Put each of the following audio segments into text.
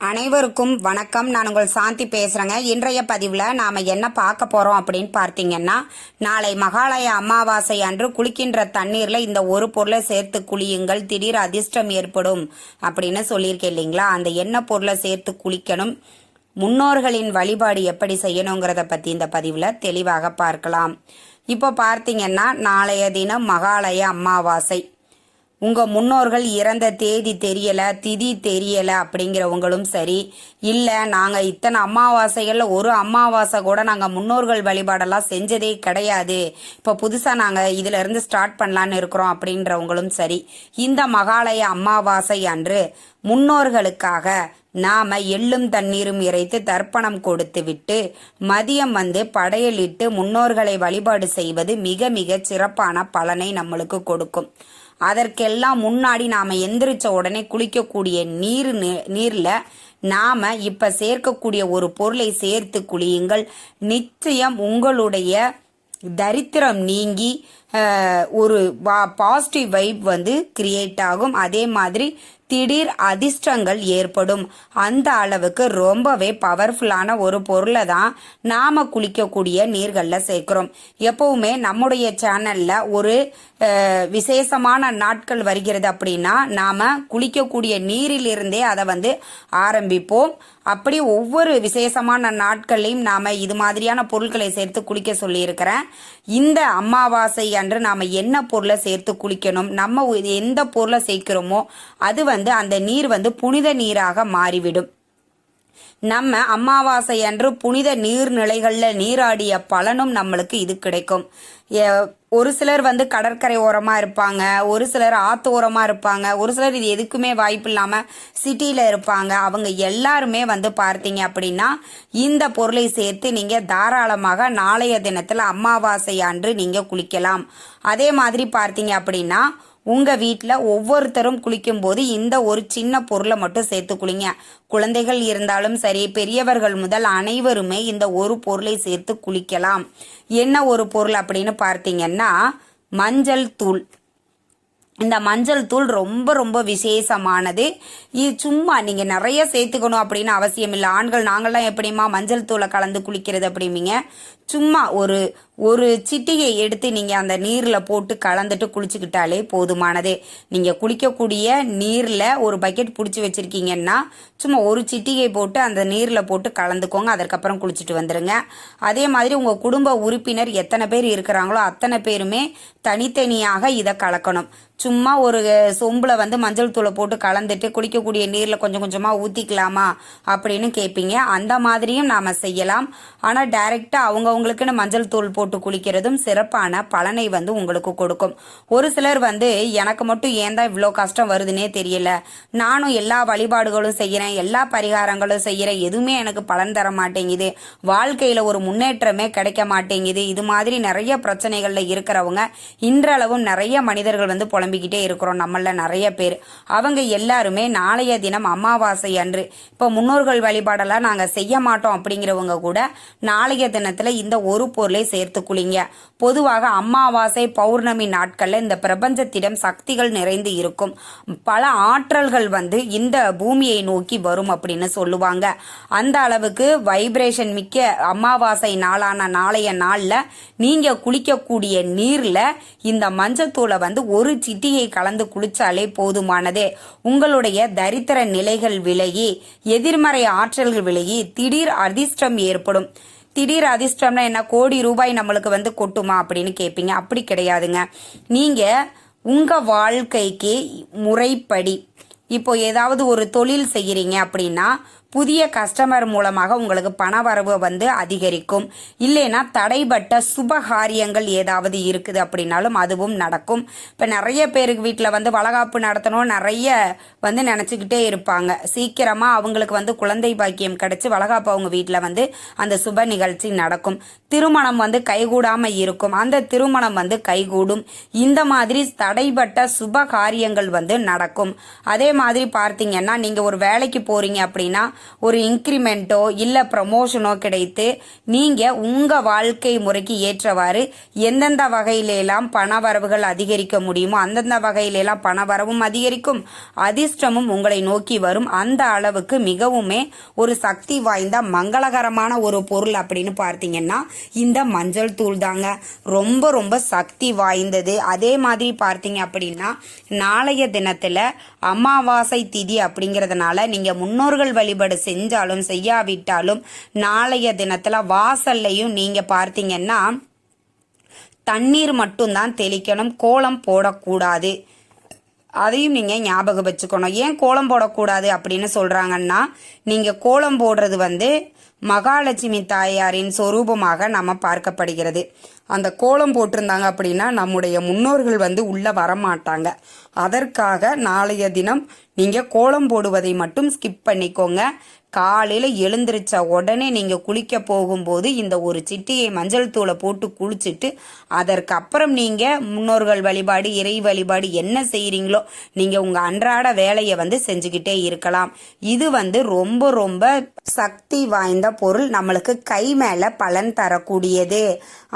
அனைவருக்கும் வணக்கம். நான் உங்கள் சாந்தி பேசுகிறேங்க இன்றைய பதிவில் நாம் என்ன பார்க்க போகிறோம் அப்படின்னு பார்த்தீங்கன்னா நாளை மகாலய அமாவாசை அன்று குளிக்கின்ற தண்ணீரில் இந்த ஒரு பொருளை சேர்த்து குளியுங்கள். திடீர் அதிர்ஷ்டம் ஏற்படும் அப்படின்னு சொல்லியிருக்கேன் இல்லைங்களா? அந்த என்ன பொருளை சேர்த்து குளிக்கணும்? முன்னோர்களின் வழிபாடு எப்படி செய்யணுங்கிறத பற்றி இந்த பதிவில் தெளிவாக பார்க்கலாம். இப்போ பார்த்தீங்கன்னா நாளைய தினம் மகாலய அமாவாசை. உங்க முன்னோர்கள் இறந்த தேதி தெரியல திதி தெரியல அப்படிங்கிறவங்களும் சரி. இல்ல நாங்க இத்தனை அமாவாசைகள்ல ஒரு அமாவாசை கூட நாங்க முன்னோர்கள் வழிபாடெல்லாம் செஞ்சதே கிடையாது. இப்ப புதுசா நாங்க இதுல இருந்து ஸ்டார்ட் பண்ணலான்னு இருக்கிறோம் அப்படின்றவங்களும் சரி. இந்த மகாலய அமாவாசை அன்று முன்னோர்களுக்காக நாம எள்ளும் தண்ணீரும் இறைத்து தர்ப்பணம் கொடுத்து விட்டு மதியம் வந்து படையலிட்டு முன்னோர்களை வழிபாடு செய்வது மிக மிக சிறப்பான பலனை நம்மளுக்கு கொடுக்கும். அதற்கெல்லாம் முன்னாடி நாம எந்திரிச்ச உடனே குளிக்கக்கூடிய நீர் நி- நீர்ல நாம இப்ப சேர்க்கக்கூடிய ஒரு பொருளை சேர்த்து குளியுங்கள். நிச்சயம் உங்களுடைய தரித்திரம் நீங்கி ஒரு ஒரு பாசிட்டிவ் வைப் வந்து கிரியேட் ஆகும். அதே மாதிரி திடீர் அதிர்ஷ்டங்கள் ஏற்படும். அந்த அளவுக்கு ரொம்பவே பவர்ஃபுல்லான ஒரு பொருளை தான் நாம் குளிக்கக்கூடிய நீர்களில் சேர்க்கிறோம். எப்பவுமே நம்முடைய சேனலில் ஒரு விசேஷமான நாட்கள் வருகிறது அப்படின்னா நாம் குளிக்கக்கூடிய நீரிலிருந்தே அதை வந்து ஆரம்பிப்போம். அப்படி ஒவ்வொரு விசேஷமான நாட்கள்லையும் நாம் இது மாதிரியான பொருட்களை சேர்த்து குளிக்க சொல்லியிருக்கிறேன். இந்த அமாவாசை அன்று நாம் என்ன பொருளை சேர்த்து குளிக்கணும் நம்ம எந்த பொருளை சேர்க்கிறோமோ அது வந்து அந்த நீர் வந்து புனித நீராக மாறிவிடும். நம்ம அமாவாசை அன்று புனித நீர்நிலைகளில் நீராடிய பலனும் நம்மளுக்கு இது கிடைக்கும். ஒரு சிலர் வந்து கடற்கரை ஓரமாக இருப்பாங்க ஒரு சிலர் ஆத்து ஓரமாக இருப்பாங்க ஒரு சிலர் இது எதுக்குமே வாய்ப்பு இல்லாமல் சிட்டியில் இருப்பாங்க. அவங்க எல்லாருமே வந்து பார்த்தீங்க அப்படின்னா இந்த பொருளை சேர்த்து நீங்கள் தாராளமாக நாளைய தினத்தில் அமாவாசை அன்று நீங்கள் குளிக்கலாம். அதே மாதிரி பார்த்தீங்க அப்படின்னா உங்கள் வீட்டில் ஒவ்வொருத்தரும் குளிக்கும்போது இந்த ஒரு சின்ன பொருளை மட்டும் சேர்த்து குளிங்க. குழந்தைகள் இருந்தாலும் சரி பெரியவர்கள் முதல் அனைவருமே இந்த ஒரு பொருளை சேர்த்து குளிக்கலாம். என்ன ஒரு பொருள் அப்படின்னு பார்த்தீங்கன்னா மஞ்சள் தூள். இந்த மஞ்சள் தூள் ரொம்ப ரொம்ப விசேஷமானது. இது சும்மா நீங்கள் நிறைய சேர்த்துக்கணும் அப்படின்னு அவசியம் இல்லை. ஆண்கள் நாங்கள்லாம் எப்படிமா மஞ்சள் தூளை கலந்து குளிக்கிறது அப்படிம்பீங்க? சும்மா ஒரு ஒரு சிட்டிகை எடுத்து நீங்கள் அந்த நீரில் போட்டு கலந்துட்டு குளிச்சுக்கிட்டாலே போதுமானது. நீங்கள் குளிக்கக்கூடிய நீரில் ஒரு பக்கெட் பிடிச்சி வச்சுருக்கீங்கன்னா சும்மா ஒரு சிட்டிகை போட்டு அந்த நீரில் போட்டு கலந்துக்கோங்க அதற்கப்புறம் குளிச்சுட்டு வந்துடுங்க அதே மாதிரி உங்கள் குடும்ப உறுப்பினர் எத்தனை பேர் இருக்கிறாங்களோ அத்தனை பேருமே தனித்தனியாக இதை கலக்கணும். சும்மா ஒரு சொம்பில் வந்து மஞ்சள் தூளை போட்டு கலந்துட்டு குளிக்கக்கூடிய நீரில் கொஞ்சம் கொஞ்சமாக ஊற்றிக்கலாமா அப்படின்னு கேட்பீங்க அந்த மாதிரியும் நாம் செய்யலாம். ஆனால் டைரெக்டாக அவங்கவுங்களுக்குன்னு மஞ்சள் தூள் போட்டு குளிக்கிறதும் சிறப்பான பலனை வந்து உங்களுக்கு கொடுக்கும். ஒரு சிலர் வந்து எனக்கு மட்டும் ஏன் தான் இவ்வளோ கஷ்டம் வருதுன்னே தெரியல. நானும் எல்லா வழிபாடுகளும் செய்கிறேன் எல்லா பரிகாரங்களும் செய்கிறேன் எதுவுமே எனக்கு பலன் தர மாட்டேங்குது. வாழ்க்கையில் ஒரு முன்னேற்றமே கிடைக்க மாட்டேங்குது. இது மாதிரி நிறைய பிரச்சனைகளில் இருக்கிறவங்க இன்றளவும் நிறைய மனிதர்கள் வந்து புலம்பிக்கிட்டே இருக்கிறோம் நம்மள நிறைய பேர். அவங்க எல்லாருமே நாளைய தினம் அமாவாசை அன்று. இப்போ முன்னோர்கள் வழிபாடெல்லாம் நாங்கள் செய்ய மாட்டோம் அப்படிங்கிறவங்க கூட நாளைய தினத்தில் இந்த ஒரு பொருளை சேர்த்து எடுத்துக்குளிங்க பொதுவாக அமாவாசை பௌர்ணமி நாட்களில் இந்த பிரபஞ்சத்திடம் சக்திகள் நிறைந்து இருக்கும். பல ஆற்றல்கள் வந்து இந்த பூமியை நோக்கி வரும் அப்படின்னு சொல்லுவாங்க. அந்த அளவுக்கு வைப்ரேஷன் மிக்க அமாவாசை நாளான நாளைய நாளில் நீங்கள் குளிக்கக்கூடிய நீரில் இந்த மஞ்சத்தூளை வந்து ஒரு சிட்டியை கலந்து குளிச்சாலே போதுமானதே. உங்களுடைய தரித்திர நிலைகள் விலகி எதிர்மறை ஆற்றல்கள் விலகி திடீர் அதிர்ஷ்டம் ஏற்படும். திடீர் அதிர்ஷ்டம்னா என்ன? கோடி ரூபாய் நம்மளுக்கு வந்து கொட்டுமா அப்படின்னு கேட்பீங்க அப்படி கிடையாதுங்க. நீங்க உங்க வாழ்க்கைக்கு முறைப்படி இப்போ ஏதாவது ஒரு தொழில் செய்கிறீங்க அப்படின்னா புதிய கஸ்டமர் மூலமாக உங்களுக்கு பண வரவு வந்து அதிகரிக்கும். இல்லைன்னா தடைபட்ட சுப காரியங்கள் ஏதாவது இருக்குது அப்படின்னாலும் அதுவும் நடக்கும். இப்போ நிறைய பேருக்கு வீட்டில் வந்து வளகாப்பு நடத்தணும் நிறைய வந்து நினச்சிக்கிட்டே இருப்பாங்க. சீக்கிரமாக அவங்களுக்கு வந்து குழந்தை பாக்கியம் கிடச்சி வளகாப்பு அவங்க வீட்டில் வந்து அந்த சுப நிகழ்ச்சி நடக்கும். திருமணம் வந்து கைகூடாமல் இருக்கும். அந்த திருமணம் வந்து கைகூடும். இந்த மாதிரி தடைபட்ட சுப காரியங்கள் வந்து நடக்கும். அதே மாதிரி பார்த்தீங்கன்னா நீங்கள் ஒரு வேலைக்கு போகிறீங்க அப்படின்னா ஒரு இன்க்ரிமெண்ட்டோ இல்லை ப்ரமோஷனோ கிடைத்து நீங்கள் உங்கள் வாழ்க்கை முறைக்கு ஏற்றவாறு எந்தெந்த வகையிலெல்லாம் பண வரவுகள் அதிகரிக்க முடியுமோ அந்தந்த வகையிலெல்லாம் பண வரவும் அதிகரிக்கும். அதிர்ஷ்டமும் உங்களை நோக்கி வரும். அந்த அளவுக்கு மிகவுமே ஒரு சக்தி வாய்ந்த மங்களகரமான ஒரு பொருள் அப்படின்னு பார்த்தீங்கன்னா இந்த மஞ்சள் தூள் தாங்க. ரொம்ப ரொம்ப சக்தி வாய்ந்தது. அதே மாதிரி பார்த்தீங்க அப்படின்னா நாளைய தினத்தில் அமாவாசை திதி அப்படிங்கிறதுனால நீங்கள் முன்னோர்கள் வழிபட செஞ்சாலும் செய்யாவிட்டாலும் நாளைய தினத்தில் வாசல்லையும் நீங்கள் பார்த்தீங்கன்னா தண்ணீர் மட்டும்தான் தெளிக்கணும் கோலம் போடக்கூடாது. அதையும் நீங்கள் ஞாபகம் வச்சுக்கணும். ஏன் கோலம் போடக்கூடாது அப்படின்னு சொல்கிறாங்கன்னா நீங்கள் கோலம் போடுறது வந்து மகாலட்சுமி தாயாரின் சொரூபமாக நம்ம பார்க்கப்படுகிறது. அந்த கோலம் போட்டிருந்தாங்க அப்படின்னா நம்முடைய முன்னோர்கள் வந்து உள்ளே வரமாட்டாங்க. அதற்காக நாளைய தினம் நீங்கள் கோலம் போடுவதை மட்டும் ஸ்கிப் பண்ணிக்கோங்க. காலையில் எழுந்திரிச்ச உடனே நீங்கள் குளிக்க போகும்போது இந்த ஒரு சிட்டியை மஞ்சள் தூளை போட்டு குளிச்சுட்டு அதற்கப்புறம் நீங்கள் முன்னோர்கள் வழிபாடு இறை வழிபாடு என்ன செய்கிறீங்களோ நீங்கள் உங்கள் அன்றாட வேலையை வந்து செஞ்சுக்கிட்டே இருக்கலாம். இது வந்து ரொம்ப ரொம்ப சக்தி வாய்ந்த பொருள். நம்மளுக்கு கை மேலே பலன் தரக்கூடியது.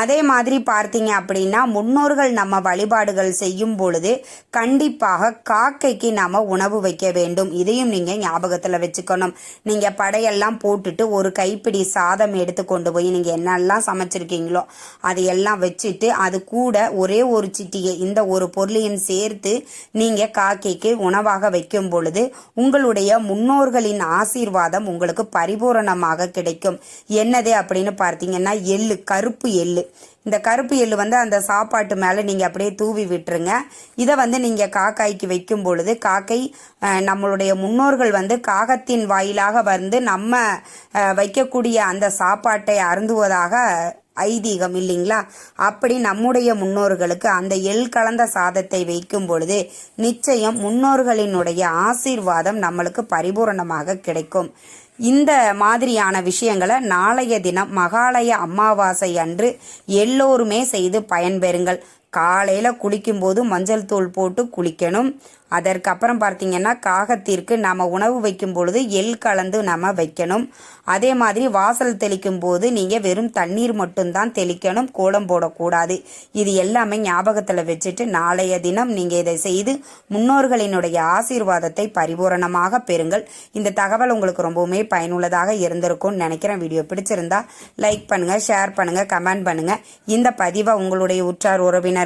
அதே மாதிரி பார்த்தீங்க அப்படின்னா முன்னோர்கள் நம்ம வழிபாடுகள் செய்யும் பொழுது கண்டிப்பாக காக்கைக்கு நாம் உணவு வைக்க வேண்டும். இதையும் நீங்கள் ஞாபகத்தில் வச்சுக்கணும். நீங்கள் நீங்கள் படையெல்லாம் போட்டுட்டு ஒரு கைப்பிடி சாதம் எடுத்து கொண்டு போய் நீங்கள் என்னெல்லாம் சமைச்சிருக்கீங்களோ அதையெல்லாம் வச்சுட்டு அது கூட ஒரே ஒரு சிட்டியை இந்த ஒரு பொருளையும் சேர்த்து நீங்கள் காக்கைக்கு உணவாக வைக்கும் பொழுது உங்களுடைய முன்னோர்களின் ஆசீர்வாதம் உங்களுக்கு பரிபூரணமாக கிடைக்கும். என்னது அப்படின்னு பார்த்தீங்கன்னா எள்ளு கருப்பு எள்ளு. இந்த கருப்பு எள்ளு வந்து அந்த சாப்பாட்டு மேலே நீங்கள் அப்படியே தூவி விட்டுருங்க. இதை வந்து நீங்கள் காக்காய்க்கு வைக்கும் பொழுது காக்கை நம்மளுடைய முன்னோர்கள் வந்து காகத்தின் வாயிலாக வந்து நம்ம வைக்கக்கூடிய அந்த சாப்பாட்டை அருந்துவதாக ஐதீகம் இல்லைங்களா? அப்படி நம்முடைய முன்னோர்களுக்கு அந்த எள் கலந்த சாதத்தை வைக்கும் பொழுது நிச்சயம் முன்னோர்களினுடைய ஆசீர்வாதம் நம்மளுக்கு பரிபூரணமாக கிடைக்கும். இந்த மாதிரியான விஷயங்களை நாளைய தினம் மகாலய அமாவாசை அன்று எல்லோருமே செய்து பயன்பெறுங்கள். காலையில் குளிக்கும்போது மஞ்சள் தூள் போட்டு குளிக்கணும். அதற்கப்புறம் பார்த்தீங்கன்னா காகத்திற்கு நம்ம உணவு வைக்கும் பொழுது எள் கலந்து நம்ம வைக்கணும். அதே மாதிரி வாசல் தெளிக்கும் போது நீங்கள் வெறும் தண்ணீர் மட்டும்தான் தெளிக்கணும். கோலம் போடக்கூடாது. இது எல்லாமே ஞாபகத்தில் வச்சுட்டு நாளைய தினம் நீங்கள் இதை செய்து முன்னோர்களினுடைய ஆசீர்வாதத்தை பரிபூரணமாக பெறுங்கள். இந்த தகவல் உங்களுக்கு ரொம்பவுமே பயனுள்ளதாக இருந்திருக்கும்னு நினைக்கிறேன். வீடியோ பிடிச்சிருந்தா லைக் பண்ணுங்கள் ஷேர் பண்ணுங்கள் கமெண்ட் பண்ணுங்கள் இந்த பதிவை உங்களுடைய உற்றார் உறவினர்